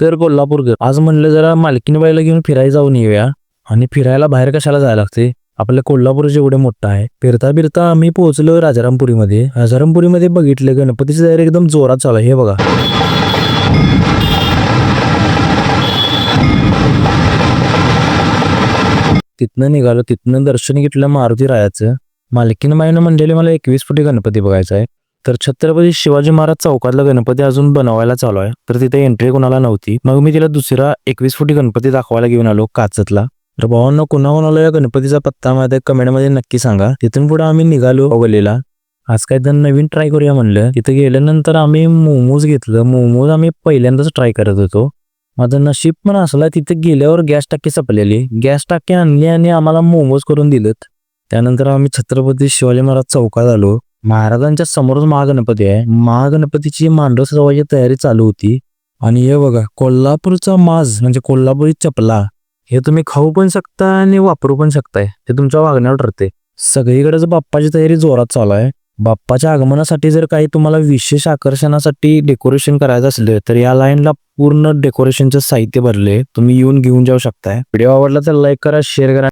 तर कोल्हापूरकर आज म्हणलं जरा मालकीनबाईला घेऊन फिरायला जाऊन येऊया. आणि फिरायला बाहेर कशाला जायला लागते? आपलं कोल्हापूर जेवढे मोठं आहे. फिरता फिरता आम्ही पोहोचलो राजारामपुरीमध्ये. राजारामपुरीमध्ये बघितलं गणपतीची तयारी एकदम जोरात चालू आहे. हे बघा. तिथनं निघालो. तिथनं दर्शन घेतलं मारुती रायाचं. मालकीनबाईनं म्हणलेले मला एकवीस फुटी गणपती बघायचा आहे. तर छत्रपती शिवाजी महाराज चौकातला गणपती अजून बनवायला चालू आहे. तर तिथे एंट्री कोणाला नव्हती. मग मी तिला दुसरा एकवीस फुटी गणपती दाखवायला घेऊन आलो काचतला. तर भावांना कुणा कोणाला या गणपतीचा पत्ता माहिती कमेंटमध्ये नक्की सांगा. तिथून पुढे आम्ही निघालो अवलेला आज काय तर नवीन ट्राय करूया म्हणलं. तिथे गेल्यानंतर आम्ही मोमोज घेतलं. मोमोज आम्ही पहिल्यांदाच ट्राय करत होतो. माझं नशीब पण असला तिथे गेल्यावर गॅस टाकी संपलेली. गॅस टाकी आणली आणि आम्हाला मोमोज करून दिलेत. त्यानंतर आम्ही छत्रपती शिवाजी महाराज चौकात आलो. महाराजांच्या समोरच महागणपती आहे. महागणपतीची मांडव सजवायची तयारी चालू होती. आणि हे बघा कोल्हापूरचा माज म्हणजे कोल्हापुरी चपला हे तुम्ही खाऊ पण शकता आणि वापरू पण शकताय. ते तुमच्या वागण्यावर ठरते सगळीकडेच बाप्पाची तयारी जोरात चालू आहे. बाप्पाच्या आगमनासाठी जर काही तुम्हाला विशेष आकर्षणासाठी डेकोरेशन करायचं असलं तर या लाईनला पूर्ण डेकोरेशनचं साहित्य भरले तुम्ही येऊन घेऊन जाऊ शकताय. व्हिडिओ आवडला तर लाईक करा शेअर करा.